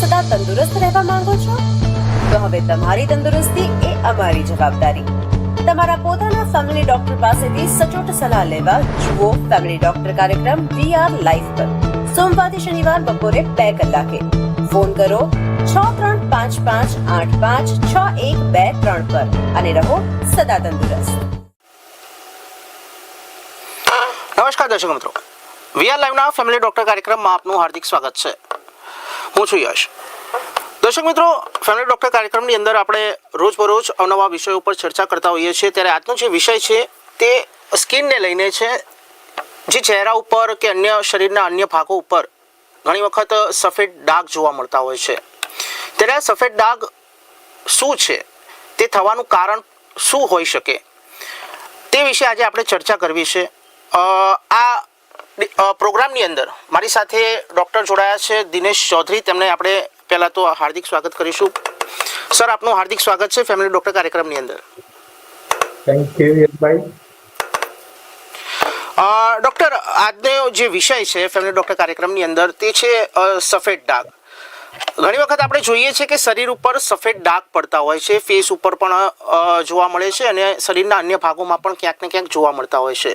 સદા તંદુરસ્ત રહેવા માંગો છો? તો હવે તમારી તંદુરસ્તી એ અમારી જવાબદારી. તમારા પોતાના ફેમિલી ડોક્ટર પાસેથી સચોટ સલાહ લેવા જુઓ ફેમિલી ડોક્ટર કાર્યક્રમ વી આર લાઈફ પર. સોમવારથી શનિવાર બપોરે બે કલાકે. ફોન કરો છ ત્રણ પાંચ પાંચ આઠ પાંચ છ એક બે ત્રણ પર અને રહો સદા તંદુરસ્ત. નમસ્કાર દર્શક મિત્રો. વીઆર લાઈવના ફેમિલી ડોક્ટર કાર્યક્રમમાં આપનું હાર્દિક સ્વાગત છે. હું છું યશ. દર્શક મિત્રો ફેમિલી ડોક્ટર કાર્યક્રમની અંદર આપણે રોજબરોજ અવનવા વિષયો ઉપર ચર્ચા કરતા હોઈએ છીએ. ત્યારે આજનો જે વિષય છે તે સ્કિનને લઈને છે. જે ચહેરા ઉપર કે અન્ય શરીરના અન્ય ભાગો ઉપર ઘણી વખત સફેદ ડાઘ જોવા મળતા હોય છે. ત્યારે આ સફેદ ડાઘ શું છે? તે થવાનું કારણ શું હોઈ શકે? તે વિશે આજે આપણે ચર્ચા કરવી છે. આ પ્રોગ્રામની અંદર મારી સાથે ડૉક્ટર જોડાયા છે દિનેશ ચૌધરી. તેમને આપણે પહેલાં તો હાર્દિક સ્વાગત કરીશું. સર આપનું હાર્દિક સ્વાગત છે ફેમિલી ડૉક્ટર કાર્યક્રમની અંદર. થેન્ક યુ યશભાઈ ડૉક્ટર આજનો જે વિષય છે ફેમિલી ડૉક્ટર કાર્યક્રમની અંદર તે છે સફેદ ડાઘ. ઘણી વખત આપણે જોઈએ છીએ કે શરીર ઉપર સફેદ ડાઘ પડતા હોય છે ફેસ ઉપર પણ જોવા મળે છે અને શરીરના અન્ય ભાગોમાં પણ ક્યાંક ને ક્યાંક જોવા મળતા હોય છે.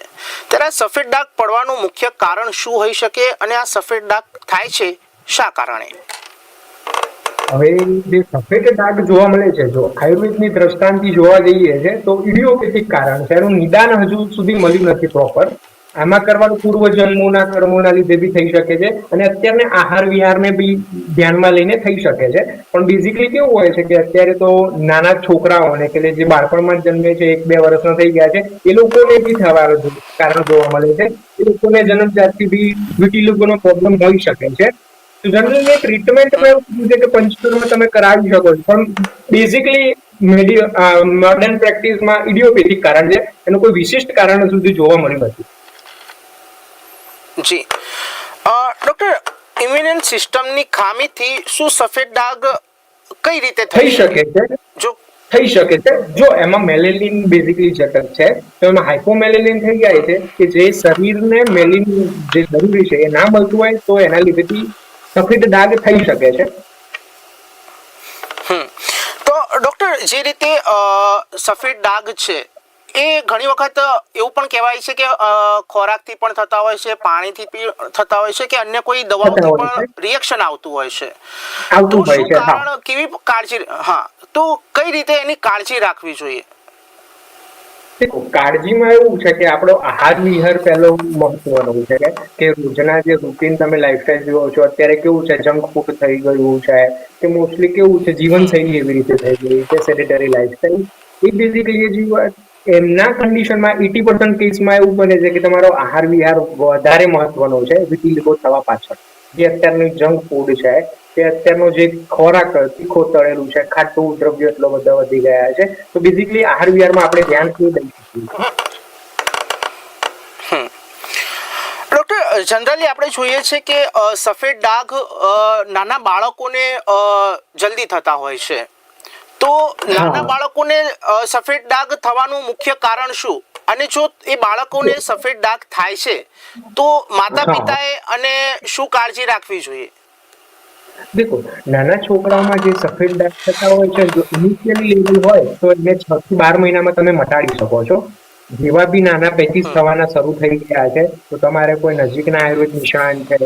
ત્યારે સફેદ ડાઘ પડવાનું મુખ્ય કારણ શું હોઈ શકે અને આ સફેદ ડાઘ થાય છે શા કારણે? હવે જે સફેદ ડાઘ જોવા મળે છે, જો આયુર્વેદની દ્રષ્ટાંતથી જોવા જઈએ છે, તો ઇડિયોપેથિક કારણ છે. એનું નિદાન હજુ સુધી મળ્યું નથી પ્રોપર આમાં કરવાનું પૂર્વજન્મોના કર્મોના લીધે બી થઈ શકે છે અને અત્યારને આહાર વિહારને બી ધ્યાનમાં લઈને થઈ શકે છે. પણ બેઝિકલી કેવું હોય છે કે અત્યારે તો નાના છોકરાઓને કે જે બાળપણમાં જન્મે છે, એક બે વર્ષના થઈ ગયા છે, એ લોકોને બી થવાનું કારણ જોવા મળે છે. એ લોકોને જન્મજાતથી બી વિટીલોગોનો પ્રોબ્લેમ હોઈ શકે છે. જનરલી ટ્રીટમેન્ટમાં એવું કીધું છે કે પંચકર્મ તમે કરાવી શકો છો. પણ બેઝિકલી મેડિ મોડર્ન પ્રેક્ટિસમાં ઇડિયોપેથિક કારણ છે. એનું કોઈ વિશિષ્ટ કારણ સુધી જોવા મળ્યું નથી. જી. ડૉક્ટર ઇમ્યુન સિસ્ટમની ખામીથી શું સફેદ ડાઘ કઈ રીતે થઈ શકે? છે? જો થઈ શકે છે? જો એમાં મેલેલિન બેઝિકલી જટક છે તો એમાં હાઇપોમેલેલિન થઈ જાય છે કે જે શરીરને મેલિન જે જરૂરી છે એ ના મળતું હોય તો એના લીધેથી સફેદ ડાઘ થઈ શકે છે. હમ. તો ડોક્ટર જે રીતે સફેદ ડાઘ છે એ ઘણી વખત એવું પણ કહેવાય છે કે ખોરાકથી પણ થતા હોય છે પાણીથી પણ થતા હોય છે કે અન્ય કોઈ દવાઓથી પણ રિએક્શન આવતું હોય છે. તો આવતું હોય શું કારણ કેવી કાળજી હા. તો કઈ રીતે એની કાળજી રાખવી જોઈએ? કાળજીમાં એવું છે કે આપણો આહાર વિહાર પહેલો મહત્વનો છે કે રોજના જે રૂટીન તમે લાઈફસ્ટાઈલ જુઓ છો અત્યારે કેવું છે જંક ફૂડ થઈ ગયું છે કે મોસ્ટલી કેવું છે જીવનશૈલી એવી રીતે થઈ ગઈ છે સેડેટરી લાઈફસ્ટાઈલ એ બેઝિકલી જીવન એમના કન્ડિશનમાં એટી પર્સન્ટ કેસમાં એવું બને છે કે તમારો આહાર વિહાર વધારે મહત્વનો છે વિટિલિગો થવા પાછળ. જે અત્યારનું જંક ફૂડ છે કે અત્યારનો જે ખોરાક તીખો તળેલું છે, ખાટું દ્રવ્ય એટલો બધા વધી ગયા છે, તો બેઝિકલી આહાર વિહારમાં આપણે ધ્યાન કેવું દઈ શકીએ? ડોક્ટર, જનરલી આપણે જોઈએ છે કે સફેદ ડાઘ નાના બાળકોને જલ્દી થતા હોય છે. તો નાના. બાળકોને સફેદ ડાઘ થવાનું મુખ્ય કારણ શું? અને જો એ બાળકોને સફેદ ડાઘ થાય છે તો માતા પિતાએ અને શું કાળજી રાખવી જોઈએ? દેખો નાના છોકરાઓમાં જે સફેદ ડાઘ થતા હોય છે જો ઇનિશિયલી લેવલ હોય તો એને છ થી બાર મહિનામાં તમે મટાડી શકો છો. જેવા બી નાના પેચીસ થવાના શરૂ થઈ ગયા છે તો તમારે કોઈ નજીકના આયુર્વેદ નિષ્ણાંત છે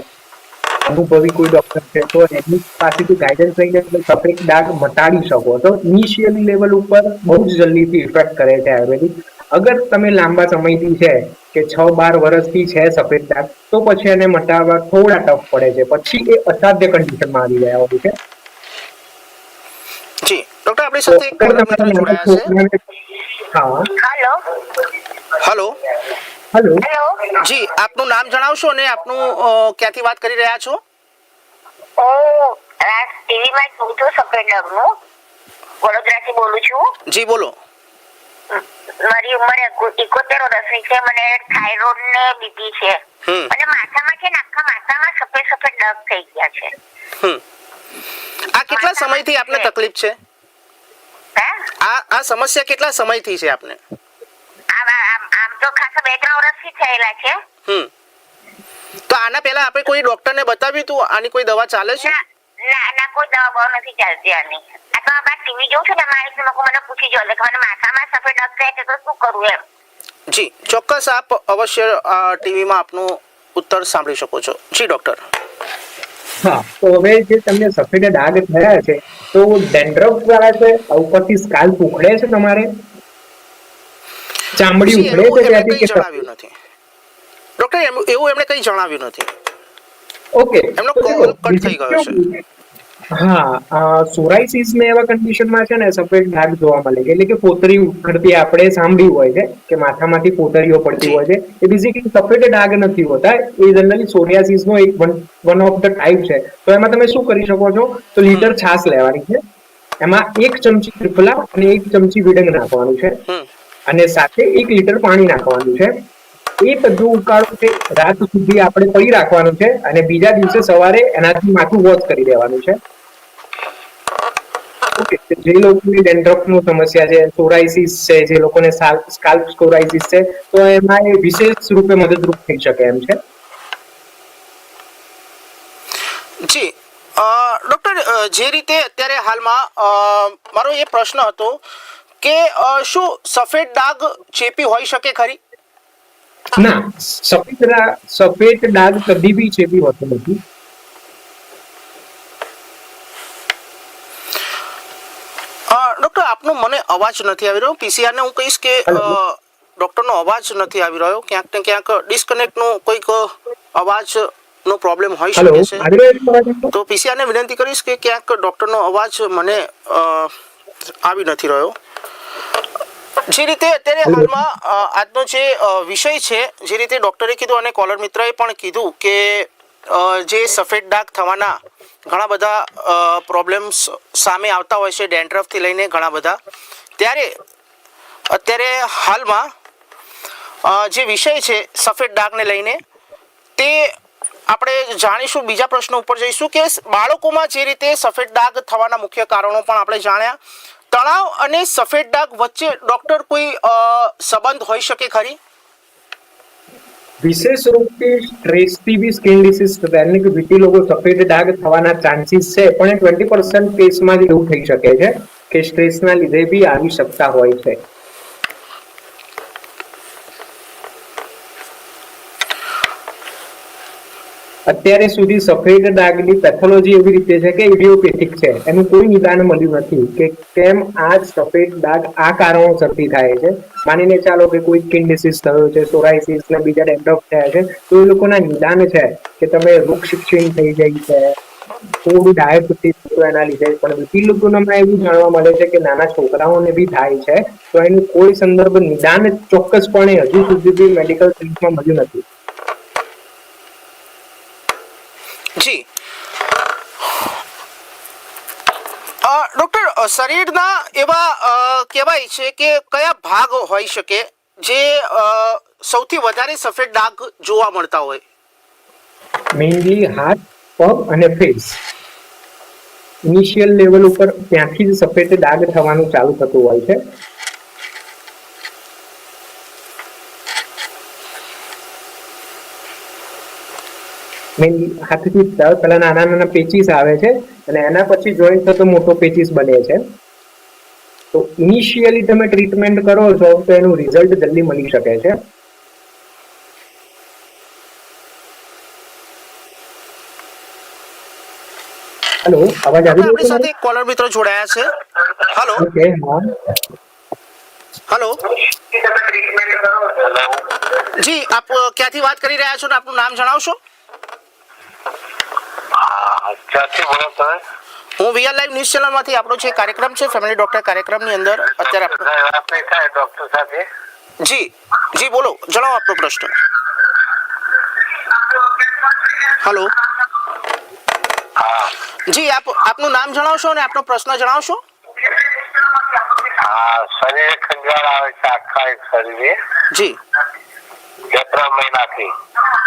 અનુભવી કોઈ ડોક્ટર છે તો એની પાસેથી ગાઈડન્સ લઈને તમે સફેદ ડાઘ મટાડી શકો. તો ઇનિશિયલી લેવલ ઉપર બહુ જ જલ્દીથી ઇફેક્ટ કરે છે આયુર્વેદિક. અગર તમે લાંબા સમયથી છે કે છ બાર વર્ષથી છે સફેદ ડાઘ તો પછી એને મટાડવા થોડા ટફ પડે છે. પછી એ અસાધ્ય કન્ડિશનમાં આવી ગયા હોય છે. જી ડૉક્ટર આપણી સાથે એક છે? હા. હેલો હલો હેલો જી આપનું નામ જણાવશો અને આપનું ક્યાંથી વાત કરી રહ્યા છો? હું રાજ ટીવીમાં જોઉં છું સફેદ ડગનું વડોદરાથી બોલું છું. જી બોલો. મારી ઉંમર એકોતેર વર્ષની છે મને થાઇરોઇડ ને બીપી છે. અને માથામાં છે ને આખા માથામાં સફેદ સફેદ ડગ થઈ ગયા છે. હમ. આ કેટલા સમયથી આપને તકલીફ છે? હે? આ આ સમસ્યા કેટલા સમયથી છે આપને આમ આમ આમ તો ખાસા બે ત્રણ વર્ષથી થયેલા છે. હમ. તો આના પહેલા આપણે કોઈ ડોક્ટરને બતાવ્યું હતું આની કોઈ દવા ચાલે છે? ના ના ના કોઈ દવા બહુ નથી ચાલતી આની. આ તો આ ટીવી જોઉં છું ને મારી લોકો મને પૂછી જો કે મને માથામાં સફેદ ડાગ થાય છે તો શું કરવું એમ? જી ચોક્કસ આપ અવશ્ય ટીવીમાં આપનો ઉત્તર સાંભળી શકો છો. જી ડૉક્ટર. હા તો હવે જે તમને સફેદ ડાઘ થયા છે તો ડેન્ડ્રફ દ્વારા છે ઉપરથી સ્કાલ્પ ઉખડે છે તમારે? ચામડી એવું છે ત્યાંથી કે જણાવ્યું નથી. ડોક્ટર એવું એમણે કંઈ જણાવ્યું નથી. ઓકે. એમનો કોલ કટ થઈ ગયો છે. હા સોરાઇસિસ ને એવા કન્ડિશનમાં છે ને સફેદ ડાઘ જોવા મળે એટલે કે પોતરી ઉખડતી આપણે સાંભળ્યું હોય છે કે માથામાંથી પોતરીઓ પડતી હોય છે. એ બેઝિકલી સફેદ ડાઘ નથી હોતા. એ જનરલી સોરિયાસિસ નો એક વન ઓફ ધ ટાઈપ છે. તો એમાં તમે શું કરી શકો છો? તો લીટર છાશ લેવાની છે. એમાં એક ચમચી ત્રિફલા અને એક ચમચી વિડંગ નાખવાનું છે. અને સાથે એક લીટર પાણી નાખવાનું છે. એ બધું ઉકાળો છે. રાત સુધી આપણે પડી રાખવાનું છે અને બીજા દિવસે સવારે એનાથી માથું વોશ કરી દેવાનું છે. જે લોકોને ડેન્ડ્રફનું સમસ્યા છે સોરાઇસિસ છે, જે લોકોને સ્કાલ્પ સોરાઇસિસ છે, તો એમાં એ વિશેષ રૂપે મદદરૂપ થઈ શકે એમ છે. જી ડૉક્ટર જે રીતે અત્યારે હાલમાં મારો એ પ્રશ્ન હતો કે શું સફેદ ડાઘ ચેપી હોઈ શકે ખરી? ના સફેદ સફેદ ડાઘ કદી બી ચેપી હોતો નથી. ડોક્ટર આપનો મને અવાજ નથી આવી રહ્યો. પીસીઆરને હું કહીશ કે ડૉક્ટરનો અવાજ નથી આવી રહ્યો. ક્યાંક ને ક્યાંક ડિસ્કનેક્ટનો કોઈક અવાજનો પ્રોબ્લેમ હોઈ શકે છે. તો પીસીઆર ને વિનંતી કરીશ કે ક્યાંક ડૉક્ટરનો અવાજ મને આવી નથી રહ્યો. જે રીતે અત્યારે હાલમાં આજનો જે વિષય છે જે રીતે ડૉક્ટરે કીધું અને કોલર મિત્રએ પણ કીધું કે જે સફેદ ડાઘ થવાના ઘણા બધા પ્રોબ્લેમ્સ સામે આવતા હોય છે ડેન્ડ્રફથી લઈને ઘણા બધા. ત્યારે અત્યારે હાલમાં જે વિષય છે સફેદ ડાઘને લઈને તે આપણે જાણીશું બીજા પ્રશ્ન ઉપર જઈશું કે બાળકોમાં જે રીતે સફેદ ડાઘ થવાના મુખ્ય કારણો પણ આપણે જાણ્યા. તણાવ અને સફેદ ડાઘ વચ્ચે ડોક્ટર કોઈ સંબંધ હોઈ શકે ખરી? વિશેષ રૂપથી સ્ટ્રેસથી બી સ્કિન ડિસીઝ એટલે કે વીટી લોકો સફેદ ડાઘ થવાના ચાન્સીસ છે, પણ એ ટ્વેન્ટી પર્સન્ટ કેસમાં જ એવું થઈ શકે છે કે સ્ટ્રેસના લીધે બી આવી શકતા હોય છે. અત્યારે સુધી સફેદ ડાઘની પેથોલોજી એવી રીતે છે કે ઇડિયોપેથિક છે. એનું કોઈ નિદાન મળ્યું નથી કે કેમ આ સફેદ ડાઘ આ કારણોસરથી થાય છે. માનીને ચાલો કે કોઈ સ્કિન ડિસીઝ થયો છે સોરાઇસિસ ને બીજા ડેન્ડ્રફ થયા છે, તો એ લોકોના નિદાન છે કે તમે ક્ષીણ થઈ જાય છે થોડું ડાયાબિટીસ થયું એના લીધે પણ બીજી લોકોના એવું જાણવા મળે છે કે નાના છોકરાઓને બી થાય છે, તો એનું કોઈ સંદર્ભ નિદાન ચોક્કસપણે હજુ સુધી બી મેડિકલ ફિલ્ડમાં મળ્યું નથી. જી. ડોક્ટર શરીરના એવા કહેવાય છે કે કયા ભાગ હોઈ શકે જે સૌથી વધારે સફેદ ડાઘ જોવા મળતા હોય? મેઇનલી હાથ, પગ અને ફેસ ઇનિશિયલ લેવલ ઉપર ત્યાંથી જ સફેદ ડાઘ થવાનું ચાલુ થતું હોય છે. મેઇનલી હાથથી પહેલાં નાના નાના પેચીસ આવે છે અને એના પછી જોઈન્ટ થતો મોટો પેચીસ બને છે. તો ઇનિશિયલી તમે ટ્રીટમેન્ટ કરો છો તો એનું રિઝલ્ટ જલ્દી મળી શકે છે. હેલો અવાજ આવી આપણી રહ્યો સાથે કોલર મિત્રો જોડાયા છે. હેલો ઓકે હા. હેલો જી આપ ક્યાંથી વાત કરી રહ્યા છો ને આપનું નામ જણાવશો? હું વીઆર લાઈવ ન્યૂઝ ચેનલમાંથી આપણો જે કાર્યક્રમ છે ફેમિલી ડોક્ટર કાર્યક્રમની અંદર અત્યારે આપણો જી જી બોલો જણાવો આપનો પ્રશ્ન. હલો. જી આપ આપનું નામ જણાવશો અને આપનો પ્રશ્ન જણાવશો? શરીરે ખંજવાળ આવે છે આખા શરીરે. જી. બે ત્રણ મહિનાથી.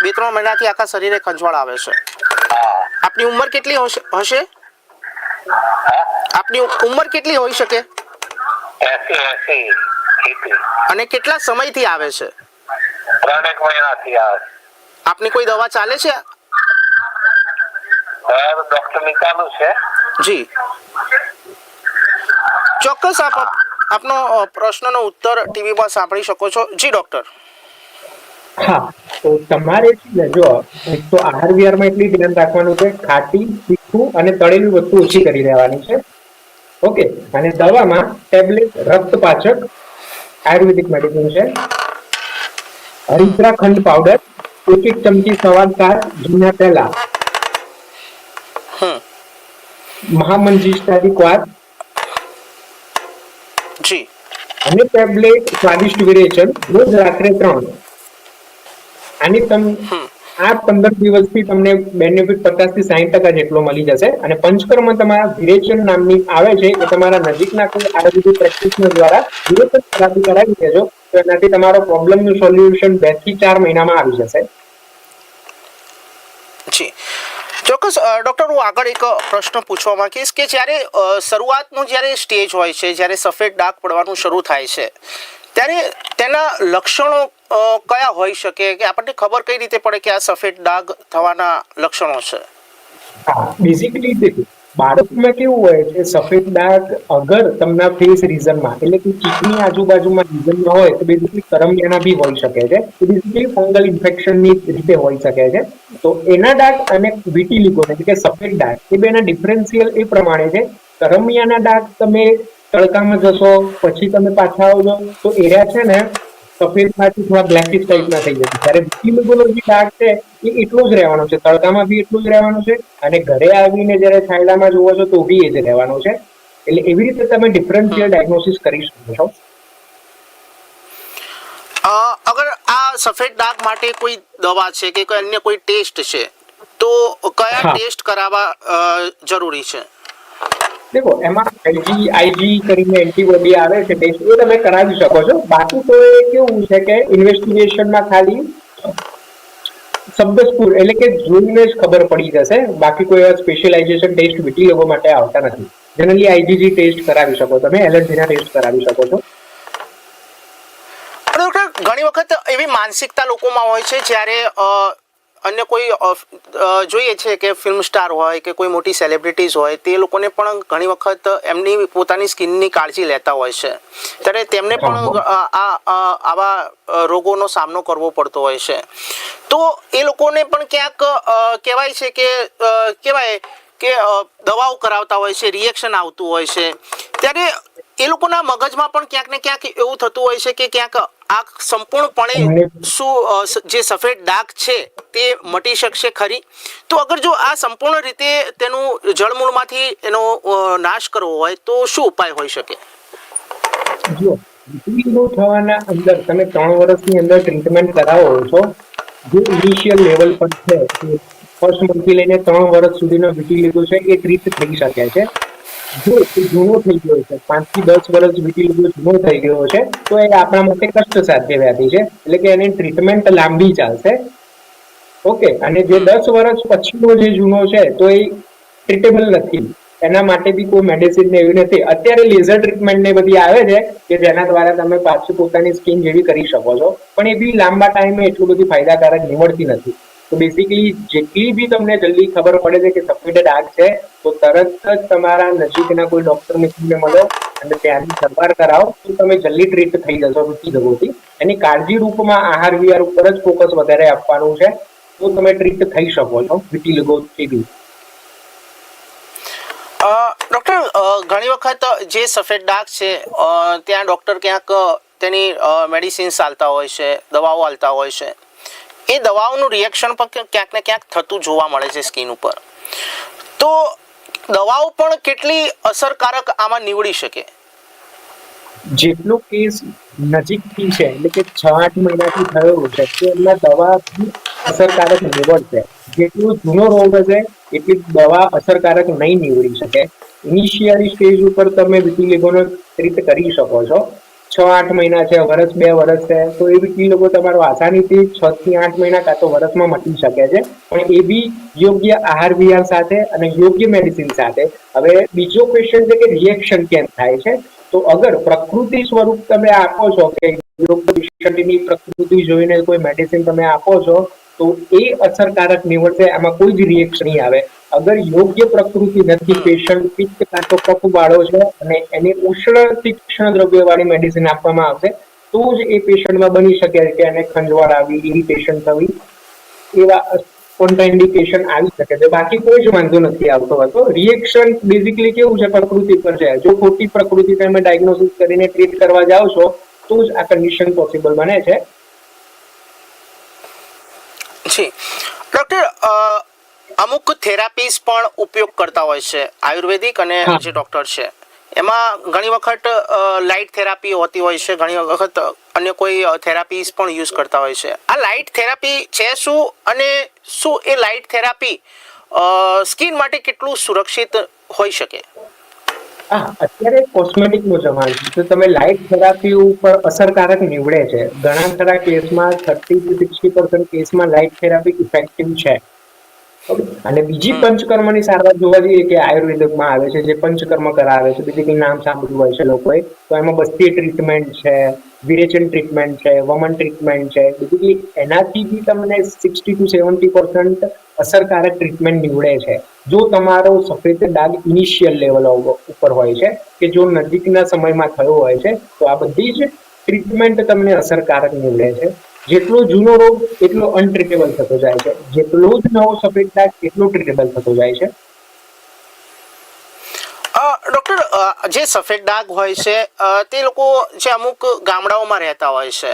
બે ત્રણ મહિનાથી આખા શરીરે ખંજવાળ આવે છે. આપની ઉંમર કેટલી હશે- આપની ઉંમર કેટલી હોઈ શકે? અને કેટલા સમયથી આવે છે? આપની કોઈ દવા ચાલે છે? ડોક્ટરની ચાલુ છે જી. ચોક્કસ આપ, આપનો પ્રશ્નનો ઉત્તર ટીવીમાં સાંભળી શકો છો. જી, ડૉક્ટર. હા તો તમારે છે જો એક તો આહાર વિહારમાં એટલી ધ્યાન રાખવાનું છે ખાટી તીખું અને તળેલી વસ્તુ ઓછી કરી દેવાની છે. ઓકે અને દવામાં ટેબ્લેટ રક્તપાચક આયુર્વેદિક મેડિસિન છે. હરિદ્રા ખંડ પાવડર એક એક ચમચી સવાર સાત જમ્યા પહેલા. હમ. મહામંજીષ્ટાદિક વાત જી. અને ટેબ્લેટ સ્વાદિષ્ટ વિરેચન રોજ રાત્રે ત્રણ. આની તમ આ પંદર દિવસથી તમને બેનિફિટ પચાસથી સાહીઠ ટકા જેટલો મળી જશે. અને પંચકર્મ તમારા વિરેચન નામની આવે છે એ તમારા નજીકના કોઈ આયુર્વેદિક પ્રેક્ટિશનર દ્વારા વિરેચન થેરાપી કરાવી દેજો. તો એનાથી તમારો પ્રોબ્લેમનું સોલ્યુશન બેથી ચાર મહિનામાં આવી જશે. જી. ચોક્કસ ડૉક્ટર હું આગળ એક પ્રશ્ન પૂછવા માંગીશ કે જ્યારે શરૂઆતનું જ્યારે સ્ટેજ હોય છે જ્યારે સફેદ ડાઘ પડવાનું શરૂ થાય છે ત્યારે તેના લક્ષણો કયા હોઈ શકે? કે આપણને ખબર કઈ રીતે પડે કે આ સફેદ ડાઘ થવાના લક્ષણો છે? બેઝિકલી દેખો, બાળકમાં કેવું હોય છે સફેદ ડાઘ અગર તમને ફેસ રીઝનમાં એટલે કે ચીકની આજુબાજુમાં રીઝનમાં હોય, તો બેઝિકલી કરમિયાના બી હોઈ શકે છે. બેઝિકલી ફંગલ ઇન્ફેક્શનની રીતે હોઈ શકે છે. તો એના ડાઘ અને વિટીલિગો એટલે કે સફેદ ડાઘ, એ બેના ડિફરન્શિયલ એ પ્રમાણે છે. કરમિયાના ડાઘ તમે તડકામાં જશો પછી તમે પાછા આવજો. તો એરિયા છે ને સફેદમાંથી થોડા બ્લેકિશ ટાઈપના થઈ જશે. ત્યારે વિટીલિગોનો ડાર્ક છે એ એટલો જ રહેવાનો છે. તડકામાં બી એટલું જ રહેવાનું છે. અને ઘરે આવીને જ્યારે છાંયડામાં જોવો છો તો બી એ જ રહેવાનો છે. એટલે એવી રીતે તમે ડિફરન્શિયલ ડાયગ્નોસિસ કરી શકો છો. અગર આ સફેદ ડાઘ માટે કોઈ દવા છે કે કોઈ અન્ય કોઈ ટેસ્ટ છે તો કયા ટેસ્ટ કરાવવા જરૂરી છે? દેખો, એમાં આઈજી આઈજી કરીને એન્ટીબોડી આવે છે ટેસ્ટ એ તમે કરાવી શકો છો. બાકી તો એ કેવું છે કે ઇન્વેસ્ટિગેશનમાં ખાલી શબ્દસ્ફૂર એટલે કે જોઈને જ ખબર પડી જશે. બાકી કોઈ એવા સ્પેશિયલાઇઝેશન ટેસ્ટ બીટી લોકો માટે આવતા નથી. જનરલી આઈજીજી ટેસ્ટ કરાવી શકો તમે એલર્જીના ટેસ્ટ કરાવી શકો છો. ઘણી વખત એવી માનસિકતા લોકોમાં હોય છે જ્યારે અન્ય કોઈ જોઈએ છે કે ફિલ્મ સ્ટાર હોય કે કોઈ મોટી સેલિબ્રિટીઝ હોય તે લોકોને પણ ઘણી વખત એમની પોતાની સ્કિનની કાળજી લેતા હોય છે. ત્યારે તેમને પણ આ આવા રોગોનો સામનો કરવો પડતો હોય છે. તો એ લોકોને પણ ક્યાંક કહેવાય છે કે કહેવાય કે દવાઓ કરાવતા હોય છે રિએક્શન આવતું હોય છે. ત્યારે એ લોકોના મગજમાં પણ ક્યાંક ને ક્યાંક એવું થતું હોય છે કે ક્યાંક આ સંપૂર્ણપણે શું જે સફેદ ડાઘ છે તે મટી શકશે ખરી? તો અગર જો આ સંપૂર્ણ રીતે તેનું જળમૂળમાંથી એનો નાશ કરવો હોય તો શું ઉપાય હોઈ શકે? જો થવાના અંદર તમે ત્રણ વર્ષની અંદર ટ્રીટમેન્ટ કરાવો છો જે ઇનિશિયલ લેવલ પર છે ફર્સ્ટ મંથથી લઈને ત્રણ વર્ષ સુધીનો વિટીલિગો છે એ ટ્રીટ થઈ શકે છે. જૂનો થઈ ગયો છે. પાંચથી દસ વર્ષ વિટીલિગો જૂનો થઈ ગયો છે. તો એ આપણા માટે કષ્ટ સાધ્ય વ્યાધિ છે. એટલે કે એની ટ્રીટમેન્ટ લાંબી ચાલશે. ઓકે, અને જે દસ વર્ષ પછીનો જે જૂનો છે, તો એ ટ્રીટેબલ નથી. એના માટે બી કોઈ મેડિસિન ને એવી નથી. અત્યારે લેઝર ટ્રીટમેન્ટ ને બધી આવે છે કે જેના દ્વારા તમે પાછું પોતાની સ્કિન જેવી કરી શકો છો. પણ એ બી લાંબા ટાઈમે એટલું બધું ફાયદાકારક નીવડતી નથી. તો બેસિકલી જેટલી બી તમને જલ્દી ખબર પડે છે કે સફેદ ડાઘ છે તો તરત જ તમારા નજીકના કોઈ ડોક્ટરને મિત્રને મળો અને ત્યાંની સારવાર કરાવો તો તમે જલ્દી ટ્રીટ થઈ જશો રૂકી દગોથી એની કાળજી રૂપમાં આહાર વિહાર ઉપર જ ફોકસ વધારે આપવાનું છે તો તમે ટ્રીટ થઈ શકો છો વિટીલિગો બી. અ, ડૉક્ટર ઘણી વખત જે સફેદ ડાઘ છે ત્યાં ડૉક્ટર ક્યાંક તેની મેડિસિન્સ આલતા હોય છે દવાઓ આલતા હોય છે. એ દવાઓનું રિએક્શન પણ ક્યાંક- ને ક્યાંક થતું જોવા મળે છે સ્કિન ઉપર. તો દવાઓ પણ કેટલી અસરકારક આમાં નીવડી શકે? જેટલો કેસ નજીકથી છે, એટલે કે છ આઠ મહિનાથી થયો છે, તો એમના દવા અસરકારક નીવડશે. જેટલો જૂનો રોગ હશે, એટલી દવા અસરકારક નહીં નીવડી શકે. ઇનિશિયલી સ્ટેજ ઉપર તમે વિટીલિગોનો ટ્રીટ કરી શકો છો. છ આઠ મહિના છે વર્ષ બે વર્ષ છે, તો એ બી લોકો તમારો આસાનીથી છ થી આઠ મહિના કાં તો વર્ષમાં મટી શકે છે. પણ એ બી યોગ્ય આહાર વિહાર સાથે અને યોગ્ય મેડિસિન સાથે. હવે બીજો ક્વેશ્ચન છે કે રિએક્શન કેમ થાય છે? તો અગર પ્રકૃતિ સ્વરૂપ તમે આપો છો કે યોગ પેશન્ટની પ્રકૃતિ જોઈને કોઈ મેડિસિન તમે આપો છો, તો એ અસરકારક નીવડશે, આમાં કોઈ જ રિએક્શન નહીં આવે. અગર યોગ્ય પ્રકૃતિ નથી પેશન્ટ પિત્ત કાં તો કફ વાળો છે અને એને ઉષ્ણ તીક્ષ્ણ દ્રવ્ય વાળી મેડિસિન આપવામાં આવશે તો જ એ પેશન્ટમાં બની શકે કે એને ખંજવાળ આવી ઇરિટેશન થવી એવા કોન્ટ્રાઇન્ડિકેશન આવી શકે છે. બાકી કોઈ જ વાંધો નથી આવતો હતો રિએક્શન બેઝિકલી કેવું છે પ્રકૃતિ પર છે? જો ખોટી પ્રકૃતિ તમે ડાયગ્નોસિસ કરીને ટ્રીટ કરવા જાઓ છો તો જ આ કન્ડિશન પોસિબલ બને છે. જી. ડૉક્ટર અમુક થેરાપીસ પણ ઉપયોગ કરતા હોય છે આયુર્વેદિક અને જે ડોક્ટર છે. એમાં ઘણી વખત લાઇટ થેરાપી હોતી હોય છે ઘણી વખત અન્ય કોઈ થેરાપીસ પણ યુઝ કરતા હોય છે. આ લાઇટ થેરાપી છે શું અને શું એ લાઇટ થેરાપી સ્કિન માટે કેટલું સુરક્ષિત હોઈ શકે? અત્યારે કોસ્મેટિકનું જમાનો છે. તો તમે લાઇટ થેરાપી ઉપર અસરકારક નીવડે છે. ઘણા ખરા કેસમાં થર્ટી ટુ સિક્સટી પર્સન્ટ કેસમાં લાઇટ થેરાપી ઇફેક્ટિવ છે. અને બીજી પંચકર્મની સારવાર જોવા જઈએ કે આયુર્વેદિકમાં આવે છે જે પંચકર્મ કરાવે છે બેઝિકલી નામ સાંભળ્યું હોય છે લોકોએ તો એમાં બસ્તી ટ્રીટમેન્ટ છે વિરેચન ટ્રીટમેન્ટ છે વમન ટ્રીટમેન્ટ છે બેઝિકલી એનાથી બી તમને સિક્સટી ટુ સેવન્ટી પર્સન્ટ અસરકારક ટ્રીટમેન્ટ નીવડે છે. જો તમારો સફેદ ડાઘ ઇનિશિયલ લેવલ ઉપર હોય છે કે જો નજીકના સમયમાં થયો હોય છે તો આ બધી જ ટ્રીટમેન્ટ તમને અસરકારક નીવડે છે. જેટલો જૂનો રોગ, એટલો અનટ્રીટેબલ થતો જાય છે. જેટલો જ નવો સફેદ ડાઘ એટલો ટ્રીટેબલ થતો જાય છે. ડોક્ટર જે સફેદ ડાઘ હોય છે તે લોકો જે અમુક ગામડાઓમાં રહેતા હોય છે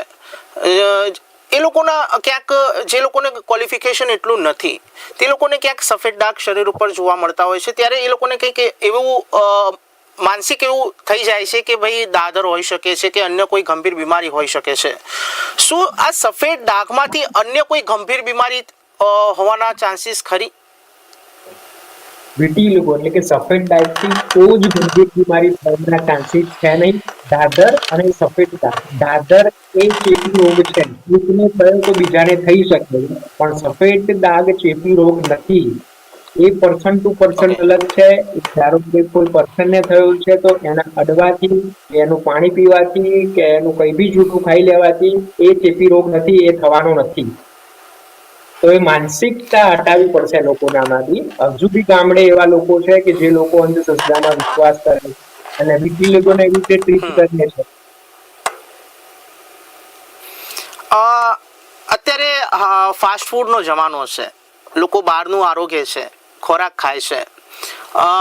એ લોકોના ક્યાંક, જે લોકોને ક્વોલિફિકેશન એટલું નથી, તે લોકોને ક્યાંક સફેદ ડાઘ શરીર ઉપર જોવા મળતા હોય છે, ત્યારે એ લોકોને કંઈક એવું માનસિક એવું થઈ જાય છે કે ભાઈ દાદર હોઈ શકે છે કે અન્ય કોઈ ગંભીર બીમારી હોઈ શકે છે. શું આ સફેદ ડાઘમાંથી અન્ય કોઈ ગંભીર બીમારી હોવાના ચાન્સીસ ખરી? વિટીલિગો એટલે કે સફેદ ડાઘથી કોઈ જ ગંભીર બીમારી થવાના ચાન્સીસ છે નહીં. દાદર અને સફેદ ડાઘ. દાદર એ ચેપી રોગ છે. એકને થયો તો બીજાને થઈ શકે. પણ સફેદ ડાઘ ચેપી રોગ નથી. એ પર્સન ટુ પર્સન અલગ છે. ધારો કે કોઈ પર્સનને થયું છે તો એના અડવાથી એનું પાણી પીવાથી કે એનું કઈ બી જૂઠું ખાઈ લેવાથી એ ચેપી રોગ નથી એ થવાનો નથી. તો એ માનસિકતા હટાવી પડશે લોકોનામાંથી હજુ બી ગામડે એવા લોકો છે કે જે લોકો અંધશ્રદ્ધામાં વિશ્વાસ કરે છે અને બીજી લોકોને એવી રીતે ટ્રીટ કરીએ છે. અત્યારે ફાસ્ટ ફૂડનો જમાનો છે. લોકો બહારનું આરોગ્ય છે. ખોરાક ખાય છે.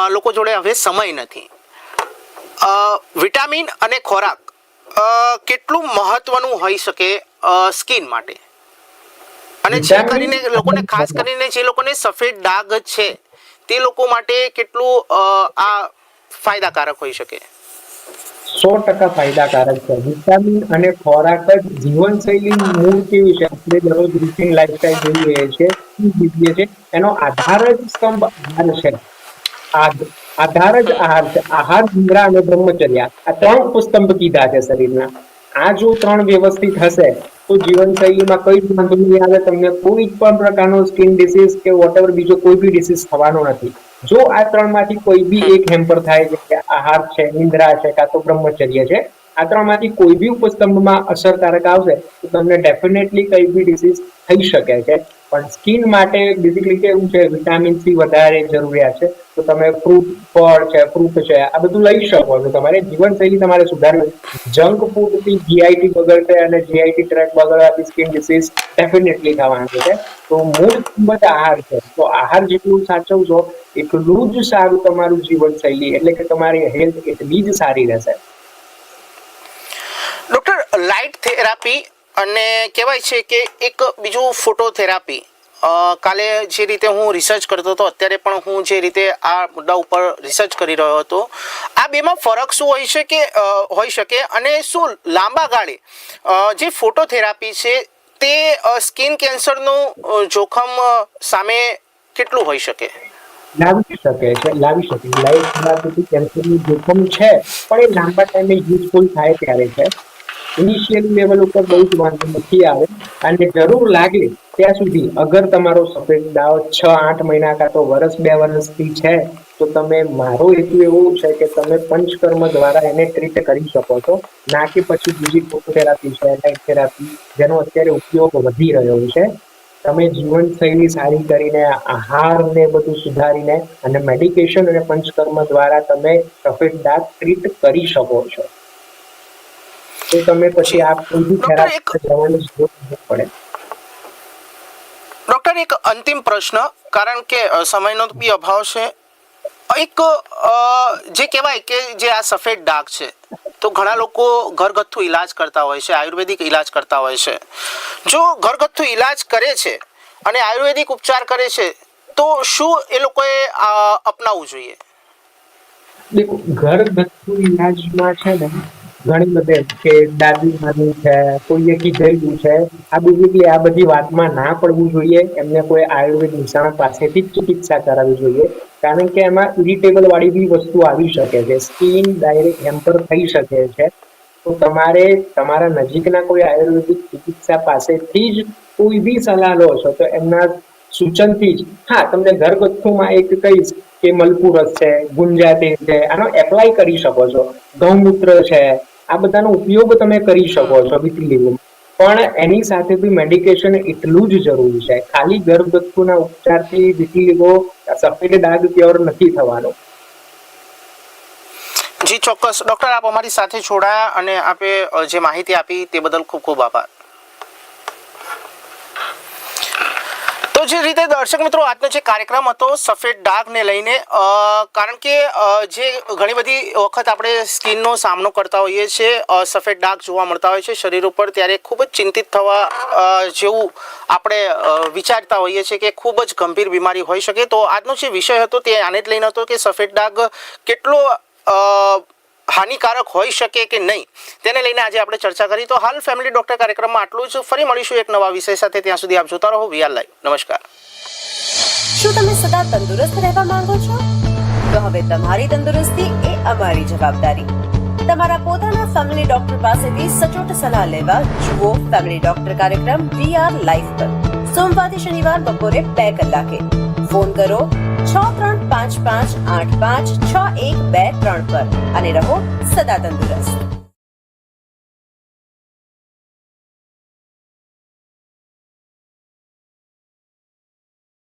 લોકો જોડે હવે સમય નથી. વિટામિન અને ખોરાક કેટલું મહત્વનું હોઈ શકે સ્કિન માટે? અને જે કરીને લોકોને ખાસ કરીને જે લોકોને સફેદ ડાઘ છે તે લોકો માટે કેટલું આ ફાયદાકારક હોઈ શકે? સો ટકા ફાયદાકારક છે. વિટામિન અને ખોરાક જ જીવનશૈલી મૂળ કેવી છે? આપણે દરરોજ રૂટીન લાઈફસ્ટાઈલ જોઈ રહ્યા છીએ શું જીવીએ છીએ એનો આધાર જ સ્તંભ આહાર છે. આધાર જ આહાર છે. આહાર, નિદ્રા અને બ્રહ્મચર્યા આ ત્રણ સ્તંભ કીધા છે શરીરના. આ જો ત્રણ વ્યવસ્થિત હશે, તો જીવનશૈલીમાં કઈ જ વાંધો નહીં આવે. તમને કોઈ પણ પ્રકારનો સ્કિન ડિસીઝ કે વોટેવર બીજો કોઈ બી ડિસીઝ થવાનો નથી. જો આ ત્રણમાંથી કોઈ બી એક હેમ્પર થાય છે કે આહાર છે, નિંદ્રા છે, કાં તો બ્રહ્મચર્ય છે, આ ત્રણમાંથી કોઈ બી ઉપસ્તંભમાં અસરકારક આવશે, તો તમને ડેફિનેટલી કઈ બી ડિસીઝ થઈ શકે છે. પણ સ્કિન માટે બેઝિકલી કેવું છે વિટામિન સી વધારે જરૂરિયાત છે. તો તમે ફ્રૂટ ફળ છે ફ્રૂટ છે, આ બધું લઈ શકો છો. તમારે જીવનશૈલી તમારે સુધારવી. જંક ફૂડથી જીઆઈટી બગડશે અને જીઆઈટી ટ્રેક બગડવાથી સ્કિન ડિસીઝ ડેફિનેટલી થવાનું છે. તો મૂળ કિંમત આહાર છે. તો આહાર જેટલું સાચવશો એટલું જ સારું તમારું જીવનશૈલી એટલે કે તમારી હેલ્થ એટલી જ સારી રહેશે. ડૉક્ટર લાઇટ થેરાપી અને કહેવાય છે કે એક બીજું ફોટોથેરાપી કાલે જે રીતે હું રિસર્ચ કરતો હતો, અત્યારે પણ હું જે રીતે આ મુદ્દા ઉપર રિસર્ચ કરી રહ્યો હતો, આ બેમાં ફરક શું હોય છે કે હોઈ શકે અને શું લાંબા ગાળે જે ફોટોથેરાપી છે તે સ્કિન કેન્સરનું જોખમ સામે કેટલું હોઈ શકે? લાવી શકે છે, લાવી શકે લાઈફ થેરાપીથી કેન્સરનું જોખમ છે, પણ એ લાંબા ટાઈમે યુઝફુલ થાય ત્યારે છે. ઇનિશિયલ લેવલ ઉપર બહુ જ વાંધો નથી આવે, અને જરૂર લાગે ત્યાં સુધી અગર તમારો સફેદ દાવ છ, આઠ મહિના કાં તો વર્ષ બે વર્ષથી છે, તો તમે મારો હેતુ એવું છે કે તમે પંચકર્મ દ્વારા એને ટ્રીટ કરી શકો છો. ના કે પછી બીજી ફોટોથેરાપી છે લાઇટ થેરાપી જેનો અત્યારે ઉપયોગ વધી રહ્યો છે. તમે જીવનશૈલી સારી કરીને આહાર ને બધું સુધારીને અને મેડિકેશન અને પંચકર્મ દ્વારા તમે સફેદ દાંત ટ્રીટ કરી શકો છો. તો તમે પછી આ કોઈ બી ડૉક્ટર, એક- therapy જવાની જરૂર પડે. ડોક્ટર એક અંતિમ પ્રશ્ન કારણ કે સમયનો બી અભાવ છે. એક જે કહેવાય કે જે આ સફેદ ડાઘ છે તો ઘણા લોકો ઘરગથ્થુ ઈલાજ કરતા હોય છે, આયુર્વેદિક ઈલાજ કરતા હોય છે. જો ઘરગથ્થુ ઈલાજ કરે છે અને આયુર્વેદિક ઉપચાર કરે છે, તો શું એ લોકોએ અપનાવવું જોઈએ? દેખો, ઘરગથ્થુ ઇલાજમાં છે ને ઘણી બધી કે દાદી નાની છે, કોઈએ કીધેલું છે. આ બધી આ બધી વાતમાં ના પડવું જોઈએ. એમને કોઈ આયુર્વેદ નિષ્ણાત પાસેથી જ ચિકિત્સા કરાવવી જોઈએ. કારણ કે એમાં ઇરિટેબલ વાળી બી વસ્તુ આવી શકે છે. સ્કિન ડાયરેક્ટ હેમ્પર થઈ શકે છે. તો તમારે તમારા નજીકના કોઈ આયુર્વેદિક ચિકિત્સા પાસેથી જ કોઈ બી સલાહ લો છો, તો એમના સૂચનથી જ. હા, તમને ઘરગથ્થુમાં એક કહીશ કે મલપુરસ છે ગુંજાતી છે, આનો એપ્લાય કરી શકો છો. ગૌમૂત્ર છે આ બધાનો ઉપયોગ તમે કરી શકો છો વિટલીગુમ પણ એની સાથે બી મેડિકેશન એટલું જ જરૂરી છે. ખાલી ઘરગથ્થુના ઉપચારથી વિટલીગો સફેદ ડાઘ ક્યોર નથી થવાનો. જી ચોક્કસ. ડૉક્ટર આપ અમારી સાથે જોડાયા અને આપે જે માહિતી આપી તે બદલ ખૂબ ખૂબ આભાર. જે રીતે દર્શક મિત્રો આજનો જે કાર્યક્રમ હતો, સફેદ ડાઘને લઈને કારણ કે જે ઘણી બધી વખત આપણે સ્કિનનો સામનો કરતા હોઈએ છીએ સફેદ ડાઘ જોવા મળતા હોય છે, શરીર ઉપર, ત્યારે ખૂબ જ ચિંતિત થવા જેવું આપણે વિચારતા હોઈએ છીએ કે ખૂબ જ ગંભીર બીમારી હોઈ શકે. તો આજનો જે વિષય હતો તે આને જ લઈને હતો કે સફેદ ડાઘ કેટલો હાનિકારક હોઈ શકે કે નહીં, તેને લઈને આજે આપણે ચર્ચા કરી. તો હાલ ફેમિલી ડોક્ટર કાર્યક્રમમાં આટલું જ. ફરી મળીશું એક નવા વિષય સાથે. ત્યાં સુધી આપ જોતા રહો. વીઆર લાઈવ નમસ્કાર. શું તમે સદા તંદુરસ્ત રહેવા માંગો છો? તો હવે તમારી તંદુરસ્તી એ અમારી જવાબદારી. તમારા પોતાના ફેમિલી ડોક્ટર પાસેથી સચોટ સલાહ લેવા જુઓ ફેમિલી ડોક્ટર કાર્યક્રમ વી આર લાઈફ પર. સોમવારથી શનિવાર બપોરે બે કલાકે. ફોન કરો છ ત્રણ પાંચ પાંચ આઠ પાંચ છ એક બે ત્રણ પર અને રહો સદા તંદુરસ્ત.